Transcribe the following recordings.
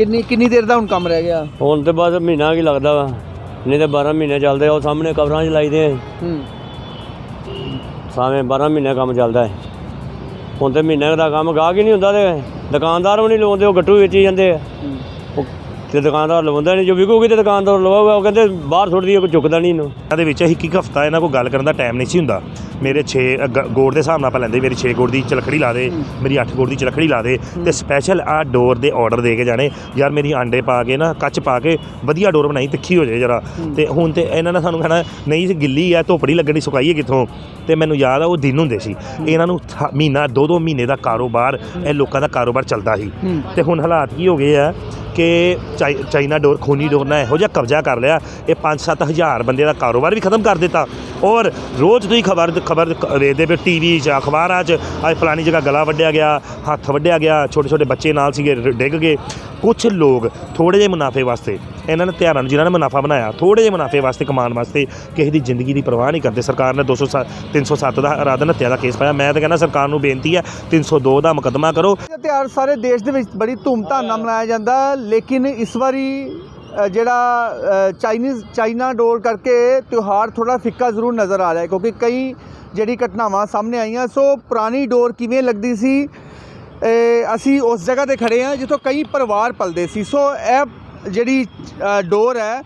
ਕਿੰਨੀ ਕਿੰਨੀ ਦੇਰ ਦਾ ਹੁਣ ਕੰਮ ਰਹਿ ਗਿਆ? ਹੁਣ ਤੇ ਬਸ ਮਹੀਨਾ ਕੀ ਲੱਗਦਾ ਵਾ। ਨਹੀਂ ਤੇ 12 ਮਹੀਨੇ ਚੱਲਦੇ ਆ ਉਹ ਸਾਹਮਣੇ ਕਬਰਾਂ 'ਚ ਲਾਈਦੇ ਆ। ਹੂੰ। ਸਾਵੇਂ 12 ਮਹੀਨੇ ਕੰਮ ਚੱਲਦਾ ਹੈ। ਹੁਣ ਤੇ ਮਹੀਨੇ ਦਾ ਕੰਮ ਗਾਹਕ ਹੀ ਨਹੀਂ ਹੁੰਦਾ ਤੇ ਦੁਕਾਨਦਾਰ ਵੀ ਨਹੀਂ ਲਵਾਉਂਦੇ ਉਹ ਗੱਟੂ ਵੇਚੀ ਜਾਂਦੇ ਆ। ਹੂੰ। ਤੇ ਦੁਕਾਨਦਾਰ ਲਵਾਉਂਦਾ ਨਹੀਂ ਜੋ ਵਿਕੂਗੀ ਤੇ ਦੁਕਾਨਦਾਰ ਲਵਾਊਗਾ ਉਹ ਕਹਿੰਦੇ ਬਾਹਰ ਸੁੱਟਦੀ ਹੈ ਕੋਈ ਚੁੱਕਦਾ ਨਹੀਂ ਇਹਨੂੰ। ਇਹਨਾਂ ਦੇ ਵਿੱਚ ਇੱਕ ਇੱਕ ਹਫਤਾ ਇਹਨਾਂ ਕੋਲ ਗੱਲ ਕਰਨ ਦਾ ਟਾਈਮ ਨਹੀਂ ਸੀ ਹੁੰਦਾ। ਮੇਰੇ 6 ਗੋੜ ਦੇ ਹਿਸਾਬ ਨਾਲ ਆਪਾਂ ਲੈਂਦੇ ਮੇਰੀ 6 ਗੋੜ ਦੀ ਚਲਖੜੀ ਲਾ ਦੇ ਮੇਰੀ 8 ਗੋੜ ਦੀ ਚਲਖੜੀ ਲਾ ਦੇ ਤੇ ਸਪੈਸ਼ਲ ਆ ਡੋਰ ਦੇ ਆਰਡਰ ਦੇ ਕੇ ਜਾਣੇ। ਯਾਰ ਮੇਰੀ ਆਂਡੇ ਪਾ ਕੇ ਨਾ ਕੱਚ ਪਾ ਕੇ ਵਧੀਆ ਡੋਰ ਬਣਾਈ ਤਿੱਖੀ ਹੋ ਜਾਏ ਜਰਾ। ਤੇ ਹੁਣ ਤੇ ਇਹਨਾਂ ਨੇ ਸਾਨੂੰ ਕਹਿਣਾ ਨਹੀਂ ਸੀ ਗਿੱਲੀ ਆ ਧੋਪੜੀ ਲੱਗਣੀ ਸੁਕਾਈਏ ਕਿੱਥੋਂ? ਤੇ ਮੈਨੂੰ ਯਾਦ ਆ ਉਹ ਦਿਨ ਹੁੰਦੇ ਸੀ। ਇਹਨਾਂ ਨੂੰ ਥਾ- ਮਹੀਨਾ ਦੋ ਦੋ ਮਹੀਨੇ ਦਾ ਕਾਰੋਬਾਰ ਇਹ ਲੋਕਾਂ ਦਾ ਕਾਰੋਬਾਰ ਚੱਲਦਾ ਸੀ। ਤੇ ਹੁਣ ਹਾਲਾਤ ਕੀ ਹੋ ਗਏ ਆ ਕਿ ਚਾਈਨਾ ਡੋਰ, ਖੂਨੀ ਡੋਰ ਨਾਲ ਇਹੋ ਜਿਹਾ ਕਬਜ਼ਾ ਕਰ ਲਿਆ। ਇਹ 5-7 ਹਜ਼ਾਰ ਬੰਦੇ ਦਾ ਕਾਰੋਬਾਰ ਵੀ ਖਤਮ ਕਰ ਦਿੱਤਾ। ਔਰ ਰੋਜ਼ ਤੁਸੀਂ ਖਬਰ ਖਬਰ ਵੇਖਦੇ ਪਏ ਟੀਵੀ 'ਚ, ਅਖਬਾਰਾਂ 'ਚ, ਅੱਜ ਫਲਾਣੀ ਜਗ੍ਹਾ ਗਲਾ ਵੱਢਿਆ ਗਿਆ, ਹੱਥ ਵੱਢਿਆ ਗਿਆ ਛੋਟੇ ਛੋਟੇ ਬੱਚੇ ਨਾਲ ਸੀਗੇ, ਡਿੱਗ ਗਏ। ਕੁਝ ਲੋਕ ਥੋੜੇ ਜਿਹੇ ਮੁਨਾਫੇ ਵਾਸਤੇ ਇਹਨਾਂ ਨੇ ਧਿਆਨਾਂ ਨੂੰ ਜਿਨ੍ਹਾਂ ਨੇ ਮੁਨਾਫਾ ਬਣਾਇਆ ਥੋੜੇ ਜਿਹੇ ਮੁਨਾਫੇ ਵਾਸਤੇ, ਕਮਾਉਣ ਵਾਸਤੇ ਕਿਸੇ ਦੀ ਜ਼ਿੰਦਗੀ ਦੀ ਪਰਵਾਹ ਨਹੀਂ ਕਰਦੇ। ਸਰਕਾਰ ਨੇ 207 307 ਦਾ ਅਰਾਧਨ ਹੱਤਿਆ ਦਾ ਕੇਸ ਪਾਇਆ। ਮੈਂ ਤਾਂ ਕਹਿੰਦਾ ਸਰਕਾਰ ਨੂੰ ਬੇਨਤੀ ਹੈ 302 ਦਾ ਮੁਕੱਦਮਾ ਕਰੋ। ਇਹ ਤਿਉਹਾਰ ਸਾਰੇ ਦੇਸ਼ ਦੇ ਵਿੱਚ ਬੜੀ ਧੂਮਧਾਮ ਨਾਲ ਮਨਾਇਆ ਜਾਂਦਾ, ਲੇਕਿਨ ਇਸ ਵਾਰੀ ਜਿਹੜਾ ਚਾਈਨੀਜ਼, ਚਾਈਨਾ ਡੋਰ ਕਰਕੇ ਤਿਉਹਾਰ ਥੋੜਾ ਫਿੱਕਾ ਜ਼ਰੂਰ ਨਜ਼ਰ ਆ ਰਿਹਾ ਕਿਉਂਕਿ ਕਈ ਜਿਹੜੀ ਘਟਨਾਵਾਂ ਸਾਹਮਣੇ ਆਈਆਂ, ਸੋ ਪੁਰਾਣੀ ਡੋਰ ਕਿਵੇਂ ਲੱਗਦੀ ਸੀ? ਅਸੀਂ ਉਸ ਜਗ੍ਹਾ ਤੇ ਖੜੇ ਹਾਂ, ਜਿੱਥੋਂ ਕਈ ਪਰਿਵਾਰ ਪਲਦੇ ਸੀ। ਸੋ ਇਹ ਜਿਹੜੀ ਡੋਰ ਹੈ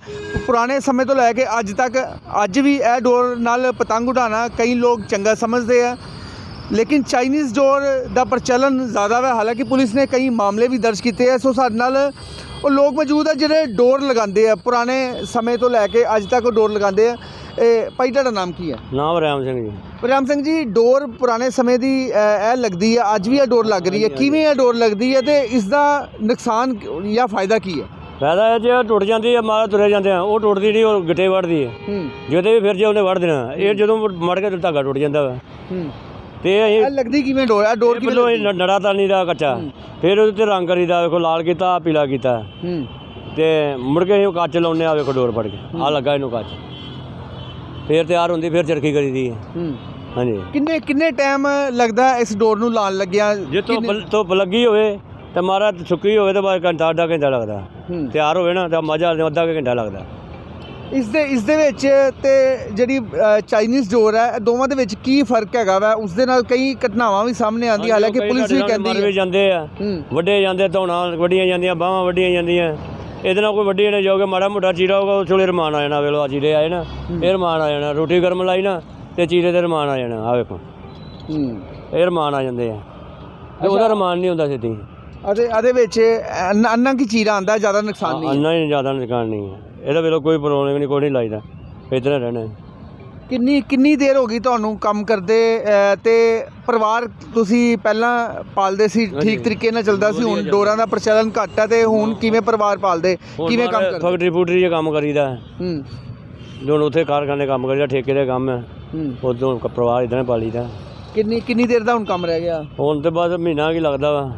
ਪੁਰਾਣੇ ਸਮੇਂ ਤੋਂ ਲੈ ਕੇ ਅੱਜ ਤੱਕ ਅੱਜ ਵੀ ਇਹ ਡੋਰ ਨਾਲ ਪਤੰਗ ਉਡਾਉਣਾ ਕਈ ਲੋਕ ਚੰਗਾ ਸਮਝਦੇ ਆ। ਲੇਕਿਨ ਚਾਈਨੀਜ਼ ਡੋਰ ਦਾ ਪ੍ਰਚਲਨ ਜ਼ਿਆਦਾ ਹੈ ਹਾਲਾਂਕਿ ਪੁਲਿਸ ਨੇ ਕਈ ਮਾਮਲੇ ਵੀ ਦਰਜ ਕੀਤੇ ਆ। ਸੋ ਸਾਡੇ ਨਾਲ ਉਹ ਲੋਕ ਮੌਜੂਦ ਆ ਜਿਹੜੇ ਡੋਰ ਲਗਾਉਂਦੇ ਆ। ਪੁਰਾਣੇ ਸਮੇਂ ਤੋਂ ਲੈ ਕੇ ਅੱਜ ਤੱਕ ਉਹ ਡੋਰ ਲਗਾਉਂਦੇ ਆ। ਇਹ ਭਾਈ ਤੁਹਾਡਾ ਨਾਮ ਕੀ ਹੈ? ਨਾਮ ਰਾਮ ਸਿੰਘ ਜੀ। ਪ੍ਰਿਆਮ ਸਿੰਘ ਜੀ ਡੋਰ ਪੁਰਾਣੇ ਸਮੇਂ ਦੀ ਇਹ ਲੱਗਦੀ ਹੈ ਅੱਜ ਵੀ ਇਹ ਡੋਰ ਲੱਗ ਰਹੀ ਹੈ। ਕਿਵੇਂ ਇਹ ਡੋਰ ਲੱਗਦੀ ਹੈ ਤੇ ਇਸ ਦਾ ਨੁਕਸਾਨ ਜਾਂ ਫਾਇਦਾ ਕੀ ਹੈ? ਫਾਇਦਾ ਇਹ ਜੇ ਉਹ ਟੁੱਟ ਜਾਂਦੀ ਹੈ ਮਾਰਾ ਤੁਰੇ ਜਾਂਦੇ ਆ ਉਹ ਟੁੱਟਦੀ ਨਹੀਂ ਉਹ ਗਿੱਟੇ ਵੱਢਦੀ ਹੈ ਹੂੰ। ਜਿਹਦੇ ਵੀ ਫਿਰ ਜੇ ਉਹਨੇ ਵੱਢ ਦੇਣਾ ਇਹ ਜਦੋਂ ਮੜ ਕੇ ਤੇ ਧਾਗਾ ਟੁੱਟ ਜਾਂਦਾ ਵਾ। ਹੂੰ। ਤੇ ਇਹ ਅਸੀਂ ਲੱਗਦੀ ਕਿਵੇਂ ਡੋਰ ਇਹ ਡੋਰ ਕਿਵੇਂ ਪਹਿਲਾਂ? ਇਹ ਨੜਾ ਤਾਨੀ ਦਾ ਕੱਚਾ। ਫਿਰ ਉਹਦੇ ਤੇ ਰੰਗ ਕਰੀਦਾ ਵੇਖੋ ਲਾਲ ਕੀਤਾ ਪੀਲਾ ਕੀਤਾ। ਹੂੰ। ਤੇ ਮੁੜ ਕੇ ਅਸੀਂ ਉਹ ਕੱਚ ਲਾਉਨੇ ਆ ਵੇਖੋ ਡੋਰ ਫੜ ਕੇ। ਆ ਲੱਗਾ ਇਹਨੂੰ ਕੱਚ। ਫਿਰ ਤਿਆਰ ਹੁੰਦੀ ਫਿਰ ਚਰਖੀ ਕਰੀਦੀ ਹੈ ਹੂੰ। ਹਾਂਜੀ। ਕਿੰਨੇ ਕਿੰਨੇ ਟਾਈਮ ਲੱਗਦਾ ਇਸ ਡੋਰ ਨੂੰ ਲਾਣ ਲੱਗਿਆ? ਜੇ ਧੁੱਪ ਧੁੱਪ ਲੱਗੀ ਹੋਵੇ ਤੇ ਮਾਰਾ ਸੁੱਕੀ ਹੋਵੇ ਤਾਂ ਬਾਅਦ ਘੰਟਾ ਅੱਧਾ ਘੰਟਾ ਲੱਗਦਾ। ਹੂੰ। ਤਿਆਰ ਹੋਵੇ ਨਾ ਤਾਂ ਮਜ਼ਾ ਅੱਧਾ ਕੁ ਘੰਟਾ ਲੱਗਦਾ। ਇਸ ਦੇ ਇਸ ਦੇ ਵਿੱਚ ਤੇ ਜਿਹੜੀ ਅ, ਚਾਈਨੀਜ਼ ਡੋਰ ਹੈ ਇਹ ਦੋਵਾਂ ਦੇ ਵਿੱਚ ਕੀ ਫ਼ਰਕ ਹੈਗਾ ਵਾ? ਉਸ ਦੇ ਨਾਲ ਕਈ ਘਟਨਾਵਾਂ ਵੀ ਸਾਹਮਣੇ ਆਉਂਦੀ ਹਾਲਾਂਕਿ ਕਈ ਪੁਲਿਸ ਵੀ ਸਾਡੇ ਨਾਲ ਕਹਿੰਦੀ ਵੀ ਹੈ। ਜਾਂਦੇ ਆ। ਹੂੰ। ਵੱਡੇ ਜਾਂਦੇ ਧੌਣਾ ਵੱਡੀਆਂ ਜਾਂਦੀਆਂ ਬਾਹਾਂ ਵੱਡੀਆਂ ਜਾਂਦੀਆਂ। ਇਹਦੇ ਨਾਲ ਕੋਈ ਵੱਡੀ ਨੇ ਜਾਓਗੇ ਮਾੜਾ ਮੋਟਾ ਚੀਰਾ ਹੋਗਾ ਉਸ ਵੇਲੇ ਰਮਾਨ ਆ ਜਾਣਾ ਵੇਲੋ ਆ ਚੀਰੇ ਆਏ ਨਾ ਇਹ ਰਮਾਨ ਆ ਜਾਣਾ ਰੋਟੀ ਗਰਮ ਲਾਈ ਨਾ ਤੇ ਚੀਰੇ ਦੇ ਰਮਾਨ ਆ ਜਾਣਾ ਆ ਵੇਖੋ। ਹੂੰ। ਇਹ ਰਮਾਨ ਆ ਜਾਂਦੇ ਆ। ਤੇ ਉਹਦਾ ਰਮਾਨ ਨਹੀਂ ਹੁੰਦਾ ਸਿੱਧੀ। ਅਤੇ ਇਹਦੇ ਵਿੱਚ ਅੰਨ- ਅੰਨਾ ਕੀ ਚੀਰਾ ਆਂਦਾ ਜ਼ਿਆਦਾ ਨੁਕਸਾਨ ਨਹੀਂ ਹੈ। ਅੰਨਾ ਹੀ ਜ਼ਿਆਦਾ ਨੁਕਸਾਨ ਨਹੀਂ ਹੈ। ਇਹਦਾ ਵੇਲੋ ਕੋਈ ਪ੍ਰੋਬਲਮ ਨਹੀਂ ਕੋਈ ਨਹੀਂ ਲਾਈਦਾ। ਇਤਨਾ ਰਹਿਣਾ। ਕਿੰਨੀ ਕਿੰਨੀ ਦੇਰ ਹੋ ਗਈ ਤੁਹਾਨੂੰ ਕੰਮ ਕਰਦੇ ਅ, ਤੇ ਪਰਿਵਾਰ ਤੁਸੀਂ ਪਹਿਲਾਂ ਪਾਲਦੇ ਸੀ ਠੀਕ ਤਰੀਕੇ ਨਾਲ ਚੱਲਦਾ ਸੀ ਹੁਣ ਡੋਰਾਂ ਦਾ ਪ੍ਰਚਲਨ ਘੱਟ ਹੈ ਤੇ ਹੁਣ ਕਿਵੇਂ ਪਰਿਵਾਰ ਪਾਲਦੇ ਕਿਵੇਂ ਕੰਮ ਕਰਦੇ? ਫੈਕਟਰੀ ਫੂਟਰੀ 'ਚ ਕੰਮ ਕਰੀਦਾ ਹੈ। ਹੁਣ ਉੱਥੇ ਕਾਰਖਾਨੇ ਕੰਮ ਕਰੀਦਾ ਠੇਕੇ ਦੇ ਕੰਮ ਹੈ। ਹੂੰ। ਉਦੋਂ ਪਰਿਵਾਰ ਇਦਾਂ ਪਾਲੀਦਾ ਕਿੰਨੀ ਕਿੰਨੀ ਦੇਰ ਦਾ ਹੁਣ ਕੰਮ ਰਹਿ ਗਿਆ? ਹੁਣ ਤੇ ਬਸ ਮਹੀਨਾ ਕੀ ਲੱਗਦਾ ਵਾ।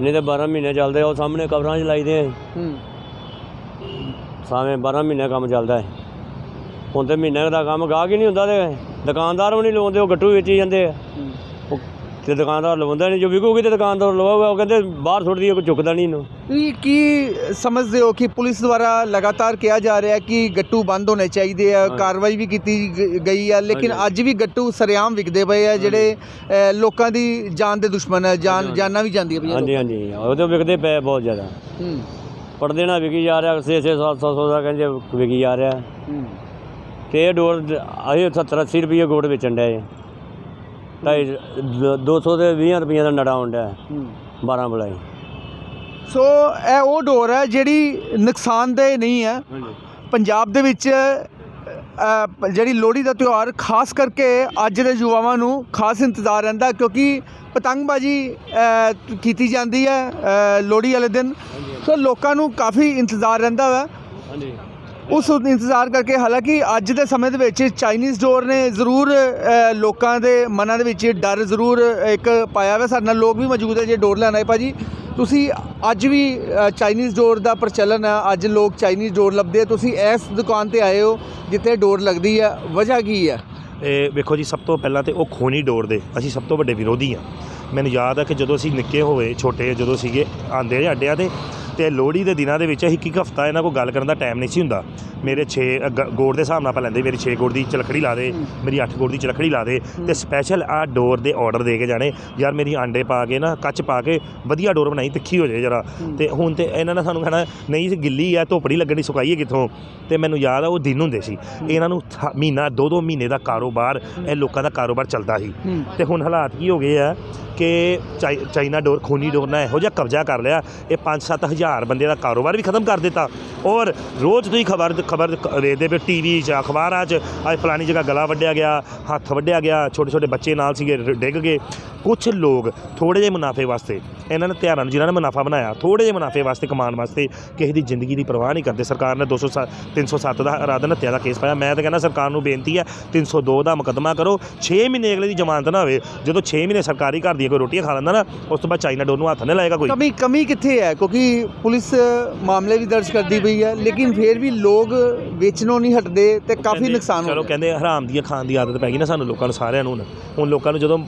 ਨਹੀਂ ਤੇ 12 ਮਹੀਨੇ ਚੱਲਦੇ ਆ ਉਹ ਸਾਹਮਣੇ ਕਬਰਾਂ 'ਚ ਲਾਈਦੇ ਆ। ਹੂੰ। ਸਾਵੇਂ 12 ਮਹੀਨੇ ਕੰਮ ਚੱਲਦਾ ਹੈ। ਹੁਣ ਤੇ ਮਹੀਨੇ ਦਾ ਕੰਮ ਗਾਹਕ ਹੀ ਨਹੀਂ ਹੁੰਦਾ ਤੇ ਦੁਕਾਨਦਾਰ ਵੀ ਨਹੀਂ ਲਵਾਉਂਦੇ ਉਹ ਗੱਟੂ ਵੇਚੀ ਜਾਂਦੇ ਆ। ਤੇ ਦੁਕਾਨਦਾਰ ਲਵਾਉਂਦਾ ਨਹੀਂ। ਜੋ ਵਿਕੂਗੀ ਤੇ ਦੁਕਾਨਦਾਰ ਲਵਾਊਗਾ ਉਹ ਕਹਿੰਦੇ ਬਾਹਰ ਸੁੱਟਦੀ ਹੈ ਕੋਈ ਚੁੱਕਦਾ ਨਹੀਂ ਇਹਨੂੰ। ਤੁਸੀਂ ਕੀ ਸਮਝਦੇ ਹੋ ਕਿ ਪੁਲਿਸ ਦੁਆਰਾ ਲਗਾਤਾਰ ਕਿਹਾ ਜਾ ਰਿਹਾ ਹੈ ਕਿ ਗੱਟੂ ਬੰਦ ਹੋਣੇ ਚਾਹੀਦੇ ਆ ਕਾਰਵਾਈ ਵੀ ਕੀਤੀ ਗ- ਗਈ ਆ ਲੇਕਿਨ ਅੱਜ ਵੀ ਗੱਟੂ ਸਰਿਆਮ ਵਿਕਦੇ ਪਏ ਆ ਜਿਹੜੇ ਅ, ਲੋਕਾਂ ਦੀ ਜਾਨ ਦੇ ਦੁਸ਼ਮਣ ਆ ਜਾਨ ਜਾਨਾਂ ਵੀ ਜਾਂਦੀਆਂ ਪਈਆਂ ਹਾਂਜੀ ਹਾਂਜੀ। ਉਹ ਤੇ ਵਿਕਦੇ ਪਏ ਬਹੁਤ ਜ਼ਿਆਦਾ। ਹੂੰ। ਪੜਦੇ ਨਾਲ ਵਿਕੀ ਜਾ ਰਿਹਾ 6 6 7 700 ਦਾ ਕਹਿੰਦੇ ਵਿਕੀ ਜਾ ਰਿਹਾ। ਹੂੰ। ਤੇ ਇਹ ਡੋਰ ਅਸੀਂ 70 80 ਰੁਪਏ ਗੋੜ ਵੇਚਣ ਡਿਆ ਢਾਈ 200 ਦੇ 20 ਰੁਪਈਆਂ ਦਾ ਨੜਾ ਹੁੰਦਾ ਹੂੰ। 12 ਬਲਾਈ। ਸੋ ਇਹ ਉਹ ਡੋਰ ਹੈ ਜਿਹੜੀ ਨੁਕਸਾਨਦੇਹ ਨਹੀਂ ਹੈ। ਪੰਜਾਬ ਦੇ ਵਿੱਚ ਜਿਹੜੀ ਲੋਹੜੀ ਦਾ ਤਿਉਹਾਰ ਖਾਸ ਕਰਕੇ ਅੱਜ ਦੇ ਯੁਵਾਵਾਂ ਨੂੰ ਖਾਸ ਇੰਤਜ਼ਾਰ ਰਹਿੰਦਾ ਕਿਉਂਕਿ ਪਤੰਗਬਾਜ਼ੀ ਕੀਤੀ ਜਾਂਦੀ ਹੈ ਲੋਹੜੀ ਵਾਲੇ ਦਿਨ। ਸੋ ਲੋਕਾਂ ਨੂੰ ਕਾਫੀ ਇੰਤਜ਼ਾਰ ਰਹਿੰਦਾ ਵਾ। ਹਾਂਜੀ। ਉਸ ਇੰਤਜ਼ਾਰ ਕਰਕੇ, ਹਾਲਾਂਕਿ ਅੱਜ ਦੇ ਸਮੇਂ ਦੇ ਵਿੱਚ ਚਾਈਨੀਜ਼ ਡੋਰ ਨੇ ਜ਼ਰੂਰ ਲੋਕਾਂ ਦੇ ਮਨਾਂ ਦੇ ਵਿੱਚ ਡਰ ਜ਼ਰੂਰ ਇੱਕ ਪਾਇਆ ਹੋਇਆ। ਸਾਡੇ ਨਾਲ ਲੋਕ ਵੀ ਮੌਜੂਦ ਹੈ ਜੇ ਡੋਰ ਲੈਣ ਆਏ ਭਾਜੀ। ਤੁਸੀਂ ਅੱਜ ਵੀ ਚਾਈਨੀਜ਼ ਡੋਰ ਦਾ ਪ੍ਰਚਲਨ ਹੈ ਅੱਜ ਲੋਕ ਚਾਈਨੀਜ਼ ਡੋਰ ਲੱਭਦੇ ਆ। ਤੁਸੀਂ ਇਸ ਦੁਕਾਨ ਤੇ ਆਏ ਹੋ ਜਿੱਥੇ ਡੋਰ ਲੱਗਦੀ ਹੈ ਵਜ੍ਹਾ ਕੀ ਹੈ ਇਹ ਵੇਖੋ ਜੀ, ਸਭ ਤੋਂ ਪਹਿਲਾਂ ਤੇ ਉਹ ਖੋਣੀ ਡੋਰ ਦੇ। ਅਸੀਂ ਸਭ ਤੋਂ ਵੱਡੇ ਵਿਰੋਧੀ ਆ। ਮੈਨੂੰ ਯਾਦ ਆ ਕਿ ਜਦੋਂ ਅਸੀਂ ਨਿੱਕੇ ਹੋਏ, ਛੋਟੇ, ਜਦੋਂ ਸੀਗੇ ਆਂਦੇ ਆ ਅੱਡਿਆਂ ਤੇ ਤੇ ਲੋਹੜੀ ਦੇ ਦਿਨਾਂ ਦੇ ਵਿੱਚ ਇੱਕ ਇੱਕ ਹਫਤਾ ਇਹਨਾਂ ਕੋਲ ਗੱਲ ਕਰਨ ਦਾ ਟਾਈਮ ਨਹੀਂ ਸੀ ਹੁੰਦਾ। ਮੇਰੇ 6 ਗੋੜ ਦੇ ਹਿਸਾਬ ਨਾਲ ਆਪਾਂ ਲੈਂਦੇ ਮੇਰੀ 6 ਗੋੜ ਦੀ ਚਲਖੜੀ ਲਾ ਦੇ ਮੇਰੀ 8 ਗੋੜ ਦੀ ਚਲਖੜੀ ਲਾ ਦੇ ਤੇ ਸਪੈਸ਼ਲ ਆ ਡੋਰ ਦੇ ਆਰਡਰ ਦੇ ਕੇ ਜਾਣੇ। ਯਾਰ ਮੇਰੀ ਆਂਡੇ ਪਾ ਕੇ ਨਾ ਕੱਚ ਪਾ ਕੇ ਵਧੀਆ ਡੋਰ ਬਣਾਈ ਤਿੱਖੀ ਹੋ ਜਾਏ ਜਰਾ। ਤੇ ਹੁਣ ਤੇ ਇਹਨਾਂ ਨੇ ਸਾਨੂੰ ਕਹਿਣਾ ਨਹੀਂ ਗਿੱਲੀ ਆ ਧੋਪੜੀ ਲੱਗਣੀ ਸੁਕਾਈਏ ਕਿੱਥੋਂ? ਤੇ ਮੈਨੂੰ ਯਾਦ ਆ ਉਹ ਦਿਨ ਹੁੰਦੇ ਸੀ। ਇਹਨਾਂ ਨੂੰ ਮਹੀਨਾ ਦੋ ਦੋ ਮਹੀਨੇ ਦਾ ਕਾਰੋਬਾਰ ਇਹ ਲੋਕਾਂ ਦਾ ਕਾਰੋਬਾਰ ਚੱਲਦਾ ਸੀ। ਤੇ ਹੁਣ ਹਾਲਾਤ ਕੀ ਹੋ ਗਏ ਆ ਕਿ ਚਾਈਨਾ ਡੋਰ ਖੋਨੀ ਡੋਰ ਨਾਲ ਇਹੋ ਜਿਹਾ ਕਬਜ਼ਾ ਕਰ ਲਿਆ ਇਹ 5-7000 ਹਜ਼ਾਰ ਬੰਦੇ ਦਾ ਕਾਰੋਬਾਰ ਵੀ ਖਤਮ ਕਰ ਦਿੱਤਾ। ਔਰ ਰੋਜ਼ ਤੁਸੀਂ ਖਬਰ ਖਬਰ ਵੇਖਦੇ ਪਏ ਟੀਵੀ 'ਚ, ਅਖਬਾਰਾਂ 'ਚ, ਅੱਜ ਫਲਾਣੀ ਜਗ੍ਹਾ ਗਲਾ ਵੱਢਿਆ ਗਿਆ, ਹੱਥ ਵੱਢਿਆ ਗਿਆ ਛੋਟੇ ਛੋਟੇ ਬੱਚੇ ਨਾਲ ਸੀਗੇ ਡਿੱਗ ਗਏ। ਕੁਝ ਲੋਕ ਥੋੜੇ ਜਿਹੇ ਮੁਨਾਫੇ ਵਾਸਤੇ ਇਹਨਾਂ ਨੇ ਧਿਆਨਾਂ ਨੂੰ ਜਿਨ੍ਹਾਂ ਨੇ ਮੁਨਾਫਾ ਬਣਾਇਆ ਥੋੜੇ ਜਿਹੇ ਮੁਨਾਫੇ ਵਾਸਤੇ ਕਮਾਉਣ ਵਾਸਤੇ ਕਿਸੇ ਦੀ ਜ਼ਿੰਦਗੀ ਦੀ ਪਰਵਾਹ ਨਹੀਂ ਕਰਦੇ। ਸਰਕਾਰ ਨੇ 207 307 ਦਾ ਅਰਾਧਨ ਹੱਤਿਆ ਦਾ ਕੇਸ ਪਾਇਆ। ਮੈਂ ਤਾਂ ਕਹਿੰਦਾ ਸਰਕਾਰ ਨੂੰ ਬੇਨਤੀ ਹੈ 302 ਦਾ ਮੁਕੱਦਮਾ ਕਰੋ। 6 ਮਹੀਨੇ ਅਗਲੇ ਦੀ ਜ਼ਮਾਨਤ ਨਾ ਹੋਵੇ। ਜਦੋਂ 6 ਮਹੀਨੇ ਸਰਕਾਰੀ ਘਰ ਦੀਆਂ ਕੋਈ ਰੋਟੀਆਂ ਖਾ ਲੈਂਦਾ ਨਾ ਉਸ ਤੋਂ ਬਾਅਦ ਚਾਈਨਾ ਡੋਰ ਨੂੰ ਹੱਥ ਨਹੀਂ ਲਾਏਗਾ ਕੋਈ। ਕਮੀ ਕਮੀ ਕਿੱਥੇ ਹੈ? ਕਿਉਂਕਿ ਪੁਲਿਸ ਮਾਮਲੇ ਵੀ ਦਰਜ ਕਰਦੀ ਪਈ ਹੈ ਲੇਕਿਨ ਫਿਰ ਵੀ ਲੋਕ ਵੇਚਣੋਂ ਨਹੀਂ ਹਟਦੇ ਤੇ ਕਾਫੀ ਨੁਕਸਾਨ ਹੋ ਚਲੋ ਕਹਿੰਦੇ ਹਰਾਮ ਦੀਆਂ ਖਾਣ ਦੀ ਆਦਤ ਪੈ ਗਈ ਨਾ ਸਾਨੂੰ ਲੋਕਾਂ ਨੂੰ ਸਾਰਿਆਂ ਨੂੰ ਹੁਣ। ਲੋਕਾਂ ਨੂੰ ਜਦੋਂ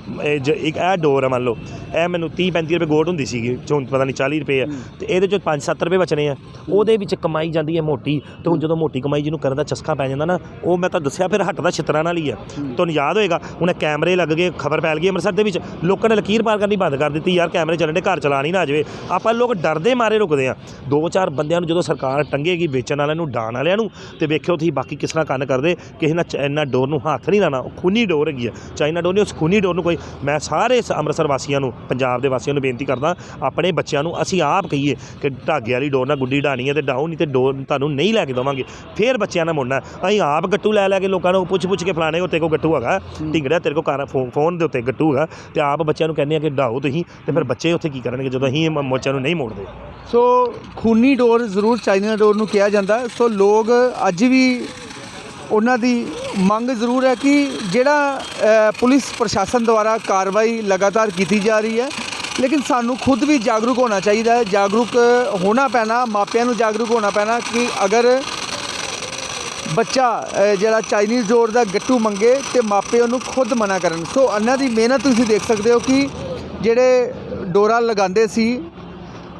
ਇੱਕ ਇਹ ਡੋਰ ਹੈ ਮੰਨ ਲਓ ਇਹ ਮੈਨੂੰ 30 35 ਰੁਪਏ ਗੋਟ ਹੁੰਦੀ ਸੀਗੀ ਚੋਂ ਪਤਾ ਨਹੀਂ 40 ਰੁਪਏ ਆ। ਤੇ ਇਹਦੇ ਚੋਂ 5 7 ਰੁਪਏ ਬਚਣੇ ਆ। ਉਹਦੇ ਵਿੱਚ ਕਮਾਈ ਜਾਂਦੀ ਹੈ ਮੋਟੀ ਤੇ ਹੁਣ ਜਦੋਂ ਮੋਟੀ ਕਮਾਈ ਜਿਹਨੂੰ ਕਰਨ ਦਾ ਚਸਕਾ ਪੈ ਜਾਂਦਾ ਨਾ ਉਹ ਮੈਂ ਤਾਂ ਦੱਸਿਆ ਫਿਰ ਹੱਟਦਾ ਛਿੱਤਰਾਂ ਨਾਲ ਹੀ ਆ। ਤੁਹਾਨੂੰ ਯਾਦ ਹੋਏਗਾ ਹੁਣ ਕੈਮਰੇ ਲੱਗ ਗਏ ਖਬਰ ਫੈਲ ਗਈ ਅੰਮ੍ਰਿਤਸਰ ਦੇ ਵਿੱਚ। ਲੋਕਾਂ ਨੇ ਲਕੀਰ ਪਾਰ ਕਰਨੀ ਬੰਦ ਕਰ ਦਿੱਤੀ ਯਾਰ ਕੈਮਰੇ ਚੱਲਣ ਦੇ ਘਰ ਚਲਾ ਨਹੀਂ ਨਾ ਜਾਵੇ। ਆਪਾਂ ਲੋਕ ਡਰਦੇ ਮਾਰੇ ਰੁਕਦੇ ਆ। ਦੋ ਚਾਰ ਬੰਦਿਆਂ ਨੂੰ ਜਦੋਂ ਸਰਕਾਰ ਟੰਗੇਗੀ ਵੇਚਣ ਵਾਲਿਆਂ ਨੂੰ ਡਾਣ ਵਾਲਿਆਂ ਨੂੰ ਤੇ ਵੇਖਿਓ ਤੁਸੀਂ ਬਾਕੀ ਕਿਸ ਤਰ੍ਹਾਂ ਕੰਨ ਕਰਦੇ ਕਿਸੇ ਨਾਲ ਚਾਈਨਾ ਡੋਰ ਨੂੰ ਹੱਥ ਨਹੀਂ ਲਾਣਾ ਖੂਨੀ ਡੋਰ ਹੈਗੀ ਆ। ਚਾਈਨਾ ਡੋਰ ਨਹੀਂ ਉਸ ਖੂਨੀ ਡੋਰ ਨੂੰ ਕੋਈ ਮੈਂ ਸਾਰੇ ਸ- ਅੰਮ੍ਰਿਤਸਰ ਵਾਸੀਆਂ ਨੂੰ ਪੰਜਾਬ ਦੇ ਵਾਸੀਆਂ ਨੂੰ ਬੇਨਤੀ ਕਰਦਾ ਆਪਣੇ ਬੱਚਿਆਂ ਨੂੰ ਅਸੀਂ ਆਪ ਕਹੀਏ ਕਿ ਧਾਗੇ ਵਾਲੀ ਡੋਰ ਨਾਲ ਗੁੱਡੀ ਢਾਣੀ ਹੈ ਤੇ ਡਾਉ ਨਹੀਂ ਤੇ ਡੋਰ ਤੁਹਾਨੂੰ ਨਹੀਂ ਲੈ ਕੇ ਦੇਵਾਂਗੇ। ਫੇਰ ਬੱਚਿਆਂ ਨਾਲ ਮੁੜਨਾ ਅਸੀਂ ਆਪ ਗੱਟੂ ਲੈ ਲੈ ਕੇ ਲੋਕਾਂ ਨੂੰ ਪੁੱਛ ਪੁੱਛ ਕੇ ਫਲਾਣੇ ਉੱਤੇ ਕੋ ਗੱਟੂ ਹੈਗਾ? ਢਿੰਗੜਾ ਤੇਰੇ ਕੋ ਕਾਰ ਫੋਨ ਦੇ ਉੱਤੇ ਗੱਟੂ ਹੈਗਾ ਤੇ ਆਪ ਬੱਚਿਆਂ ਨੂੰ ਕਹਿੰਦੇ ਆ ਕਿ ਡਾਓ ਤੁਸੀਂ ਤੇ ਫਿਰ ਬੱਚੇ ਉੱਥੇ ਕੀ ਕਰਨਗੇ ਜਦੋਂ ਅਸੀਂ ਮ- ਮੋਚਿਆਂ ਨੂੰ ਨਹੀਂ ਮੋੜਦੇ? ਸੋ ਖੂਨੀ ਡੋਰ ਜ਼ਰੂਰ ਚਾਈਨਾ ਡੋਰ ਨੂੰ ਕਿਹਾ ਜਾਂਦਾ। ਸੋ ਲੋਕ ਅੱਜ ਵੀ ਉਹਨਾਂ ਦੀ ਮੰਗ ਜ਼ਰੂਰ ਹੈ ਕਿ ਜਿਹੜਾ ਪੁਲਿਸ ਪ੍ਰਸ਼ਾਸਨ ਦੁਆਰਾ ਕਾਰਵਾਈ ਲਗਾਤਾਰ ਕੀਤੀ ਜਾ ਰਹੀ ਹੈ, ਲੇਕਿਨ ਸਾਨੂੰ ਖੁਦ ਵੀ ਜਾਗਰੂਕ ਹੋਣਾ ਚਾਹੀਦਾ ਹੈ, ਜਾਗਰੂਕ ਹੋਣਾ ਪੈਣਾ, ਮਾਪਿਆਂ ਨੂੰ ਜਾਗਰੂਕ ਹੋਣਾ ਪੈਣਾ ਕਿ ਅਗਰ ਬੱਚਾ ਜਿਹੜਾ ਚਾਈਨੀਜ਼ ਡੋਰ ਦਾ ਗੱਟੂ ਮੰਗੇ ਤੇ ਮਾਪੇ ਉਹਨੂੰ ਖੁਦ ਮਨਾ ਕਰਨ। ਸੋ ਇਹਨਾਂ ਦੀ ਮਿਹਨਤ ਤੁਸੀਂ ਦੇਖ ਸਕਦੇ ਹੋ ਕਿ ਜਿਹੜੇ ਡੋਰਾ ਲਗਾਉਂਦੇ ਸੀ,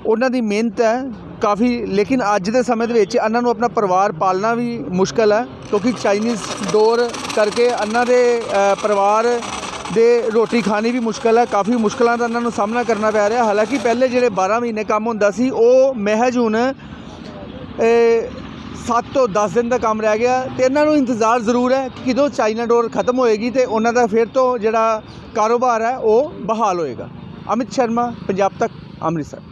ਉਹਨਾਂ ਦੀ ਮਿਹਨਤ ਹੈ ਕਾਫੀ, ਲੇਕਿਨ ਅੱਜ ਦੇ ਸਮੇਂ ਦੇ ਵਿੱਚ ਇਹਨਾਂ ਨੂੰ ਆਪਣਾ ਪਰਿਵਾਰ ਪਾਲਣਾ ਵੀ ਮੁਸ਼ਕਲ ਹੈ, ਕਿਉਂਕਿ ਚਾਈਨੀਜ਼ ਡੋਰ ਕਰਕੇ ਇਹਨਾਂ ਦੇ ਪਰਿਵਾਰ ਦੇ ਰੋਟੀ ਖਾਣੀ ਵੀ ਮੁਸ਼ਕਲ ਹੈ, ਕਾਫੀ ਮੁਸ਼ਕਲਾਂ ਦਾ ਇਹਨਾਂ ਨੂੰ ਸਾਹਮਣਾ ਕਰਨਾ ਪੈ ਰਿਹਾ। ਹਾਲਾਂਕਿ ਪਹਿਲੇ ਜਿਹੜੇ 12 ਮਹੀਨੇ ਕੰਮ ਹੁੰਦਾ ਸੀ, ਉਹ ਮਹਿਜ ਹੁਣ 7 ਤੋਂ 10 ਦਿਨ ਦਾ ਕੰਮ ਰਹਿ ਗਿਆ ਤੇ ਇਹਨਾਂ ਨੂੰ ਇੰਤਜ਼ਾਰ ਜ਼ਰੂਰ ਹੈ ਕਿ ਕਿਦੋਂ ਚਾਈਨਾ ਡੋਰ ਖਤਮ ਹੋਏਗੀ ਤੇ ਉਹਨਾਂ ਦਾ ਫਿਰ ਤੋਂ ਜਿਹੜਾ ਕਾਰੋਬਾਰ ਹੈ, ਉਹ ਬਹਾਲ ਹੋਏਗਾ। ਅਮਿਤ ਸ਼ਰਮਾ, ਪੰਜਾਬ ਤੱਕ, ਅੰਮ੍ਰਿਤਸਰ।